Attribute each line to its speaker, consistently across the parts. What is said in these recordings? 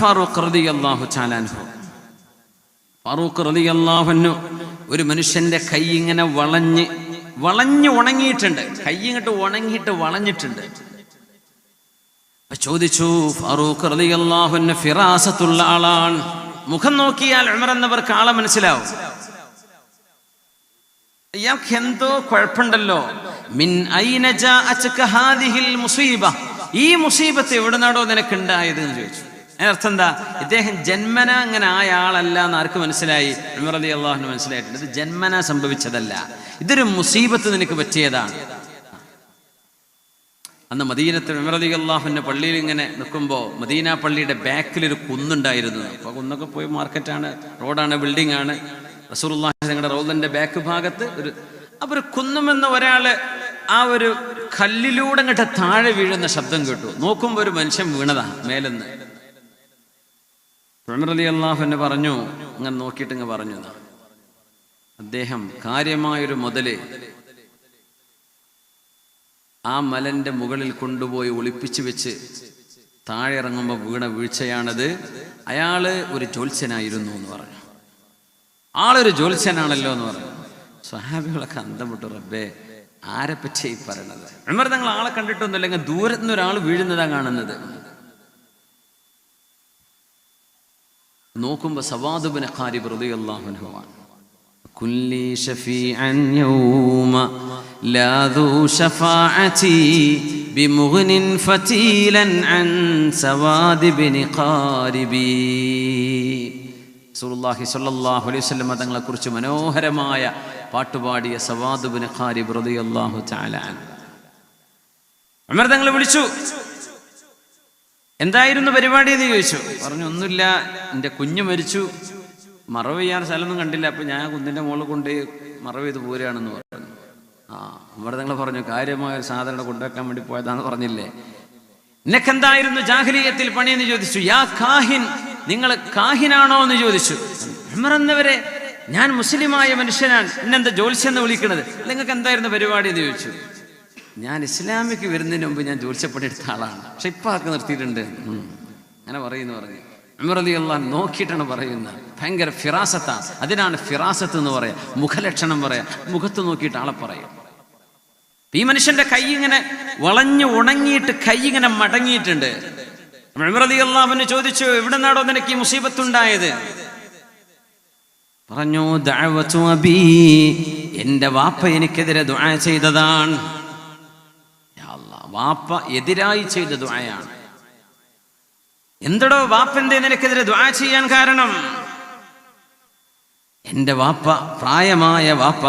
Speaker 1: ഫാറൂഖ് ചാലാൻഹു ഫാറൂഖ് ഒരു മനുഷ്യന്റെ കൈ ഇങ്ങനെ വളഞ്ഞ് വളഞ്ഞ് ഉണങ്ങിയിട്ടുണ്ട്. കൈ ഇങ്ങോട്ട് ഉണങ്ങിയിട്ട് വളഞ്ഞിട്ടുണ്ട്. അപ്പൊ ചോദിച്ചു ഫാറൂഖ് റളിയല്ലാഹുവിന് ഫിറാസത്തുള്ള ആളാണ്. മുഖം നോക്കിയാൽ ഉമർ എന്നവർക്ക് ആളെ മനസ്സിലാവും. ഇയാൾക്ക് എന്തോ കുഴപ്പമുണ്ടല്ലോ. മിൻ ഐന ജാഅത്ക ഹാദിഹിൽ മുസീബ. ഈ മുസീബത്ത് എവിടെ നിനക്ക് നിനക്കുണ്ടായത് എന്ന് ചോദിച്ചു അതിനർത്ഥം എന്താ? ഇദ്ദേഹം ജന്മന അങ്ങനെ ആയ ആളല്ല എന്ന് ആർക്ക് മനസ്സിലായി? ഉമർ അലി അള്ളാഹുന് മനസ്സിലായിട്ടുണ്ട്. ഇത് ജന്മന സംഭവിച്ചതല്ല. ഇതൊരു മുസീബത്ത് നിനക്ക് പറ്റിയതാണ്. അന്ന് മദീനത്ത് ഉമർ അള്ളാഹുവിന്റെ പള്ളിയിൽ ഇങ്ങനെ നിൽക്കുമ്പോൾ മദീന പള്ളിയുടെ ബാക്കിൽ ഒരു കുന്നുണ്ടായിരുന്നു. അപ്പോൾ കുന്നൊക്കെ പോയി മാർക്കറ്റാണ് റോഡാണ് ബിൽഡിംഗ് ആണ് റസൂർ ഞങ്ങളുടെ റോഡിന്റെ ബാക്ക് ഭാഗത്ത് ഒരു അപ്പൊ ഒരു കുന്നുമെന്ന ഒരാൾ ആ ഒരു കല്ലിലൂടെ അങ്ങോട്ട് താഴെ വീഴുന്ന ശബ്ദം കേട്ടു. നോക്കുമ്പോൾ ഒരു മനുഷ്യൻ വീണതാ മേലെന്ന്. പ്രമറലി അള്ളാഹു എന്നെ പറഞ്ഞു അങ്ങനെ നോക്കിയിട്ട് ഇങ്ങ് പറഞ്ഞു. അദ്ദേഹം കാര്യമായൊരു മുതൽ ആ മലന്റെ മുകളിൽ കൊണ്ടുപോയി ഒളിപ്പിച്ചു വെച്ച് താഴെ ഇറങ്ങുമ്പോൾ വീണ വീഴ്ചയാണത്. അയാൾ ഒരു ജോത്സ്യനായിരുന്നു എന്ന് പറഞ്ഞു. ആളൊരു ജോത്സ്യനാണല്ലോ എന്ന് പറഞ്ഞു. സ്വഹാബികളൊക്കെ അന്തം വിട്ടു റബ്ബേ. ആരെപ്പറ്റി പറയണത്? ഉമർ തങ്ങൾ ആളെ കണ്ടിട്ടൊന്നും അല്ലെങ്കിൽ ദൂരത്തു ഒരാൾ വീഴുന്നതാ കാണുന്നത്. നോക്കുമ്പോൾ സവാദുബിന് ഖാരി പ്രതിയല്ലാഹുനുഭവാണ് കുല്ലി ഷഫീഅൻ യൗമ ലാ ദൂ ഷഫാഅതി ബിമുഗ്നിൻ ഫതീലൻ അൻ സവാദിബിൻ ഖാരിബീ. സുറുല്ലാഹി സല്ലാഹു അലൈഹി തങ്ങളെ കുറിച്ച് മനോഹരമായ പാട്ടുപാടിയ സവാദുബിന് ഖാരിബ് റതി അള്ളാഹു വിളിച്ചു എന്തായിരുന്നു പരിപാടി? എന്ന് ചോദിച്ചു. പറഞ്ഞു ഒന്നുമില്ല എന്റെ കുഞ്ഞ് മരിച്ചു. മറവ് ചെയ്യാൻ സ്ഥലമൊന്നും കണ്ടില്ല. അപ്പം ഞാൻ കുന്നിന്റെ മുകളിൽ കൊണ്ട് മറവ് ചെയ്ത് പോരുകയാണെന്ന് പറഞ്ഞു. ആ അമർ തങ്ങൾ പറഞ്ഞു കാര്യമായ ഒരു സാധനം കൊണ്ടുവെക്കാൻ വേണ്ടി പോയതാന്ന് പറഞ്ഞില്ലേ? നിനക്കെന്തായിരുന്നു ജാഹ്ലീയത്തിൽ പണിയെന്ന് ചോദിച്ചു. യാ കാഹിൻ നിങ്ങൾ കാഹിനാണോ എന്ന് ചോദിച്ചു. ഉമർ ഞാൻ മുസ്ലിമായ മനുഷ്യനാണ്. എന്നെന്താ എന്ന് വിളിക്കുന്നത് നിങ്ങൾക്ക് എന്തായിരുന്നു പരിപാടി എന്ന് ചോദിച്ചു. ഞാൻ ഇസ്ലാമിക്ക് വരുന്നതിന് മുമ്പ് ഞാൻ ജ്യോത്സ്യപ്പണി എടുത്ത ആളാണ്. പക്ഷെ ഇപ്പൊ ആക്കി നിർത്തിയിട്ടുണ്ട്. അങ്ങനെ പറയുന്നു പറഞ്ഞു. അള്ളാഹ് നോക്കിയിട്ടാണ് പറയുന്നത്. ഭയങ്കര ഫിറാസത്താണ് അതിനാണ് ഫിറാസത്ത് എന്ന് പറയാം. മുഖലക്ഷണം പറയാം. മുഖത്ത് നോക്കിയിട്ട് ആളെ പറയും. ഈ മനുഷ്യന്റെ കൈ ഇങ്ങനെ വളഞ്ഞു ഉണങ്ങിയിട്ട് കൈ ഇങ്ങനെ മടങ്ങിയിട്ടുണ്ട്. അള്ളാഹുവിന് ചോദിച്ചു എവിടെ നിന്നാടോ നിനക്ക് ഈ മുസീബത്തുണ്ടായത്? പറഞ്ഞു എന്റെ വാപ്പ എനിക്കെതിരെ ദുആ ചെയ്തതാണ്. വാപ്പ എതിരായി ചെയ്ത ദുആയാണ്. എന്തടോ വാപ്പ എന്തേ നിനക്കെതിരെ ദുആ ചെയ്യാൻ കാരണം? എന്റെ വാപ്പ പ്രായമായ വാപ്പ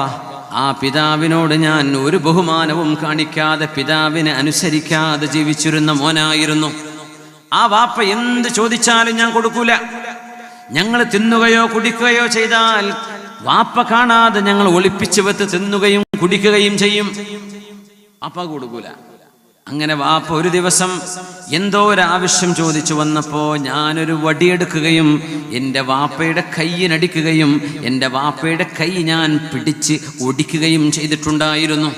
Speaker 1: ആ പിതാവിനോട് ഞാൻ ഒരു ബഹുമാനവും കാണിക്കാതെ പിതാവിനെ അനുസരിക്കാതെ ജീവിച്ചിരുന്ന മോനായിരുന്നു. ആ വാപ്പ എന്ത് ചോദിച്ചാലും ഞാൻ കൊടുക്കൂല. ഞങ്ങൾ തിന്നുകയോ കുടിക്കുകയോ ചെയ്താൽ വാപ്പ കാണാതെ ഞങ്ങൾ ഒളിപ്പിച്ചു വെത്ത് തിന്നുകയും കുടിക്കുകയും ചെയ്യും. വാപ്പ കൊടുക്കൂല. അങ്ങനെ വാപ്പ ഒരു ദിവസം എന്തോ ഒരു ആവശ്യം ചോദിച്ചു വന്നപ്പോ ഞാനൊരു വടിയെടുക്കുകയും എന്റെ വാപ്പയുടെ കൈയിനടിക്കുകയും എന്റെ വാപ്പയുടെ കൈ ഞാൻ പിടിച്ച് ഒടിക്കുകയും ചെയ്തിട്ടുണ്ടായിരുന്നു.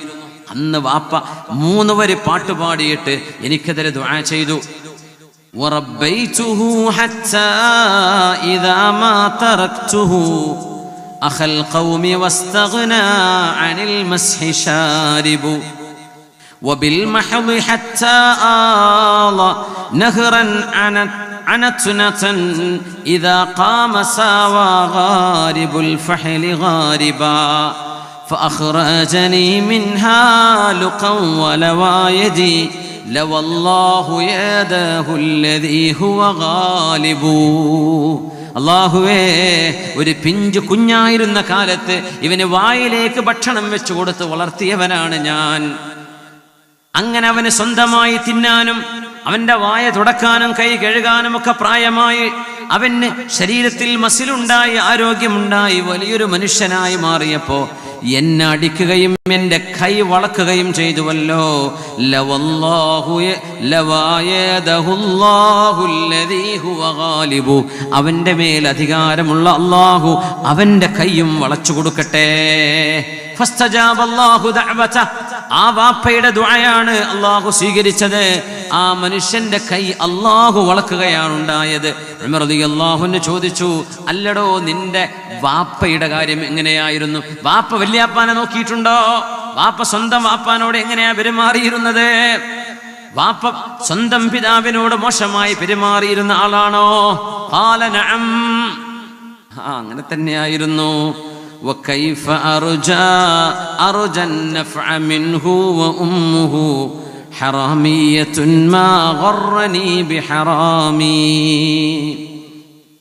Speaker 1: അന്ന് വാപ്പ മൂന്ന് വരെ പാട്ട് പാടിയിട്ട് എനിക്കെതിരെ ദ്വാ ചെയ്തു. وربيته حتى إذا ما تركته أخى القوم واستغنى عن المسح شارب وبالمحض حتى آل نهرا عنت عنتنة إذا قام ساوى غارب الفحل غاربا فأخرجني منها لقا ولوى يدي لوالله يده الذي هو غالب അള്ളാഹുവേ ഒരു പിഞ്ചു കുഞ്ഞായിരുന്ന കാലത്ത് ഇവന് വായിലേക്ക് ഭക്ഷണം വെച്ചു കൊടുത്ത് വളർത്തിയവനാണ് ഞാൻ അങ്ങനെ അവന് സ്വന്തമായി തിന്നാനും അവന്റെ വായ തുടക്കാനും കൈ കഴുകാനും ഒക്കെ പ്രായമായി അവന് ശരീരത്തിൽ മസിലുണ്ടായി ആരോഗ്യമുണ്ടായി വലിയൊരു മനുഷ്യനായി മാറിയപ്പോ എന്നെ അടിക്കുകയും എന്റെ കൈ വളക്കുകയും ചെയ്തുവല്ലോ അവന്റെ മേൽ അധികാരമുള്ള അള്ളാഹു അവന്റെ കൈയും വളച്ചു കൊടുക്കട്ടെ. ആ വാപ്പയുടെ ദുആയാണ് അള്ളാഹു സ്വീകരിച്ചത്. ആ മനുഷ്യന്റെ കൈ അള്ളാഹു വളക്കുകയാണ് ഉണ്ടായത് ഉമർ റളിയല്ലാഹുവിന് ചോദിച്ചു അല്ലടോ നിന്റെ വാപ്പയുടെ കാര്യം എങ്ങനെയായിരുന്നു? വാപ്പ വല്യാപ്പാനെ നോക്കിയിട്ടുണ്ടോ? വാപ്പ സ്വന്തം വാപ്പാനോട് എങ്ങനെയാ പെരുമാറിയിരുന്നത്? വാപ്പ സ്വന്തം പിതാവിനോട് മോശമായി പെരുമാറിയിരുന്ന ആളാണോ? ആ അങ്ങനെ തന്നെയായിരുന്നു. وكيف أرجى أرجى النفع منه وأمه حرامية ما غرني بحرامي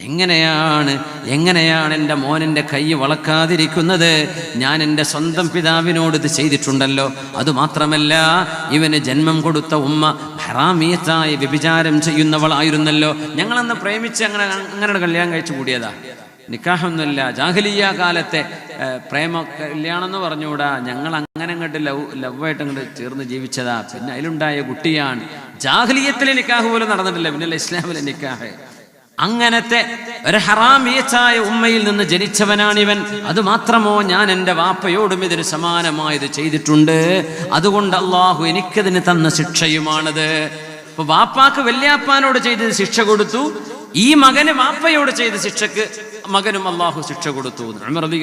Speaker 1: എങ്ങനെയാണ് എങ്ങനെയാണ് എൻ്റെ മോനെൻ്റെ കൈ വളക്കാതിരിക്കുന്നത് ഞാൻ എൻ്റെ സ്വന്തം പിതാവിനോട് ഇത് ചെയ്തിട്ടുണ്ടല്ലോ അതുമാത്രമല്ല ഇവന് ജന്മം കൊടുത്ത ഉമ്മ ഹറാമിയത്തായി വ്യഭിചാരം ചെയ്യുന്നവളായിരുന്നല്ലോ ഞങ്ങളന്ന് പ്രേമിച്ച് അങ്ങനെ അങ്ങനെ കല്യാണം കഴിച്ചു കൂടിയതാ നിക്കാഹൊന്നുമില്ല. ജാഹലിയ കാലത്തെ പ്രേമ കല്യാണം എന്ന് പറഞ്ഞുകൂടാ. ഞങ്ങൾ അങ്ങനെ അങ്ങോട്ട് ലവ് ലവായിട്ട് അങ്ങോട്ട് ചേർന്ന് ജീവിച്ചതാ. പിന്നെ അതിലുണ്ടായ കുട്ടിയാണ്. ജാഹലിയത്തിലെ നിക്കാഹ് പോലും നടന്നിട്ടില്ല. പിന്നല്ല ഇസ്ലാമിലെ നിക്കാഹ്. അങ്ങനത്തെ ഒരു ഹറാമിയച്ചായ ഉമ്മയിൽ നിന്ന് ജനിച്ചവനാണിവൻ. അത് മാത്രമോ ഞാൻ എന്റെ വാപ്പയോടും ഇതിന് സമാനമായത് ചെയ്തിട്ടുണ്ട്. അതുകൊണ്ട് അള്ളാഹു എനിക്കതിന് തന്ന ശിക്ഷയുമാണത്. ഇപ്പൊ വാപ്പാക്ക് വല്യാപ്പാനോട് ചെയ്തത് ശിക്ഷ കൊടുത്തു. ഈ മകന് വാപ്പയോട് ചെയ്ത ശിക്ഷക്ക് മകനും അള്ളാഹു ശിക്ഷ കൊടുത്തു.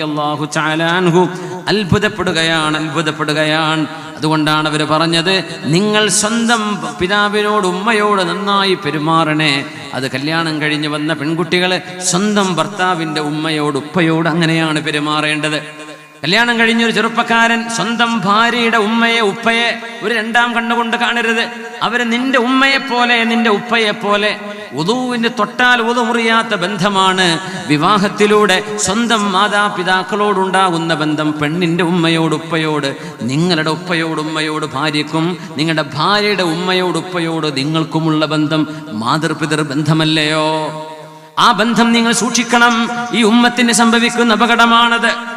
Speaker 1: അള്ളാഹു അൻഹു. അത്ഭുതപ്പെടുകയാണ് അത്ഭുതപ്പെടുകയാണ്. അതുകൊണ്ടാണ് അവർ പറഞ്ഞത് നിങ്ങൾ സ്വന്തം പിതാവിനോട് ഉമ്മയോട് നന്നായി പെരുമാറണേ. അത് കല്യാണം കഴിഞ്ഞ് വന്ന പെൺകുട്ടികൾ സ്വന്തം ഭർത്താവിന്റെ ഉമ്മയോട് ഉപ്പയോട് അങ്ങനെയാണ് പെരുമാറേണ്ടത്. കല്യാണം കഴിഞ്ഞ ഒരു ചെറുപ്പക്കാരൻ സ്വന്തം ഭാര്യയുടെ ഉമ്മയെ ഉപ്പയെ ഒരു രണ്ടാം കണ്ണുകൊണ്ട് കാണരുത്. അവർ നിന്റെ ഉമ്മയെപ്പോലെ നിന്റെ ഉപ്പയെ പോലെ ഉദുവിന് തൊട്ടാൽ ഉതമുറിയാത്ത ബന്ധമാണ് വിവാഹത്തിലൂടെ സ്വന്തം മാതാപിതാക്കളോടുണ്ടാകുന്ന ബന്ധം പെണ്ണിന്റെ ഉമ്മയോട് ഉപ്പയോട് നിങ്ങളുടെ ഉപ്പയോട് ഉമ്മയോട് ഭാര്യക്കും നിങ്ങളുടെ ഭാര്യയുടെ ഉമ്മയോട് ഉപ്പയോട് നിങ്ങൾക്കുമുള്ള ബന്ധം മാതൃപിതൃ ബന്ധമല്ലയോ? ആ ബന്ധം നിങ്ങൾ സൂക്ഷിക്കണം. ഈ ഉമ്മത്തിന് സംഭവിക്കുന്ന അപകടമാണത്.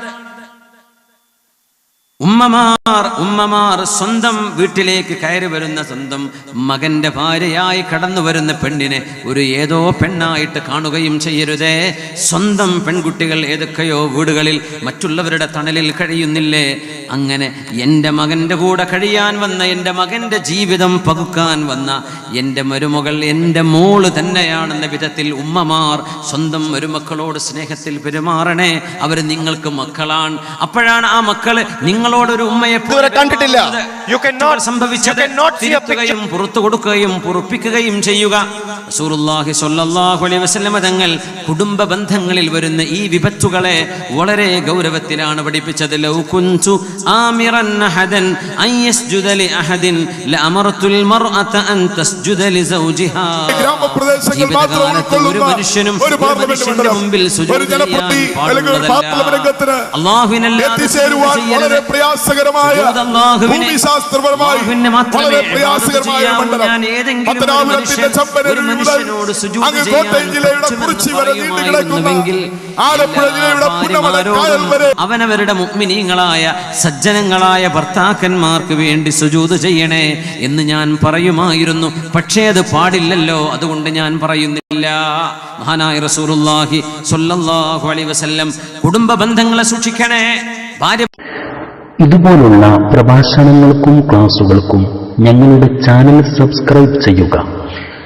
Speaker 1: ഉമ്മമാർ ഉമ്മമാർ സ്വന്തം വീട്ടിലേക്ക് കയറി വരുന്ന സ്വന്തം മകന്റെ ഭാര്യയായി കടന്നു വരുന്ന പെണ്ണിനെ ഒരു ഏതോ പെണ്ണായിട്ട് കാണുകയും ചെയ്യരുതേ. സ്വന്തം പെൺകുട്ടികൾ ഏതൊക്കെയോ വീടുകളിൽ മറ്റുള്ളവരുടെ തണലിൽ കഴിയുന്നില്ലേ? അങ്ങനെ എന്റെ മകന്റെ കൂടെ കഴിയാൻ വന്ന എന്റെ മകന്റെ ജീവിതം പകുക്കാൻ വന്ന എന്റെ മരുമകൾ എന്റെ മോൾ തന്നെയാണെന്ന വിധത്തിൽ ഉമ്മമാർ സ്വന്തം മരുമക്കളോട് സ്നേഹത്തിൽ പെരുമാറണേ. അവർ നിങ്ങൾക്ക് മക്കളാണ്. അപ്പോഴാണ് ആ മക്കൾ നിങ്ങളോടൊരു ഉമ്മയെ
Speaker 2: ഇതുവരെ കണ്ടിട്ടില്ല. യു
Speaker 1: സംഭവിച്ചത്
Speaker 2: see a
Speaker 1: തിരുത്തുകയും പുറത്തു കൊടുക്കുകയും പൊറുപ്പിക്കുകയും ചെയ്യുക റസൂലുള്ളാഹി സ്വല്ലല്ലാഹു അലൈഹി വസല്ലമ തങ്ങൾ കുടുംബ ബന്ധങ്ങളിൽ വരുന്ന ഈ വിപത്തുകളെ വളരെ ഗൗരവത്തിലാണ് പഠിപ്പിച്ചത്. ലൗ കുൻതു ആമിറൻ അഹദൻ അൻ യസ്ജുദ ലി അഹദിൻ ലഅമർതുൽ മർഅത അൻ തസ്ജുദ ലി സൗജിഹാ. ജീവിതകാലത്ത് ഒരു മനുഷ്യനും
Speaker 3: ഒരു
Speaker 1: മനുഷ്യന്റെ മുമ്പിൽ സുജൂദ് ചെയ്യാൻ. അല്ലാഹുവിനല്ലാതെ
Speaker 3: വളരെ പ്രയാസകരമായ ഭൂമിശാസ്ത്രപരമായി വളരെ പ്രയാസകരമായ മണ്ഡലം. പത്തനാപുരത്തിന്റെ
Speaker 1: മനുഷ്യനോട്
Speaker 3: അങ്ങ് കോട്ടയം ജില്ലയുടെ കുറിച്ച് വരെ നീണ്ടു കിടക്കുന്ന ആലപ്പുഴ ജില്ലയുടെ പുന്നമല കായൽ
Speaker 1: ഭാര്യമാരോടും
Speaker 3: വരെ
Speaker 1: അവനവരുടെ മുഗ്മിനീങ്ങളായ സജ്ജനങ്ങളായ ഭർത്താക്കന്മാർക്ക് വേണ്ടി സുജൂത് ചെയ്യണേ എന്ന് ഞാൻ പറയുമായിരുന്നു. പക്ഷേ അത് പാടില്ലല്ലോ. അതുകൊണ്ട് ഞാൻ പറയുന്നില്ല. മഹാനായ റസൂലുള്ളാഹി സ്വല്ലല്ലാഹു അലൈഹി വസല്ലം കുടുംബ ബന്ധങ്ങളെ സൂക്ഷിക്കണേ. ഭാര്യ
Speaker 4: ഇതുപോലുള്ള പ്രഭാഷണങ്ങൾക്കും ക്ലാസുകൾക്കും ഞങ്ങളുടെ ചാനൽ സബ്സ്ക്രൈബ് ചെയ്യുക.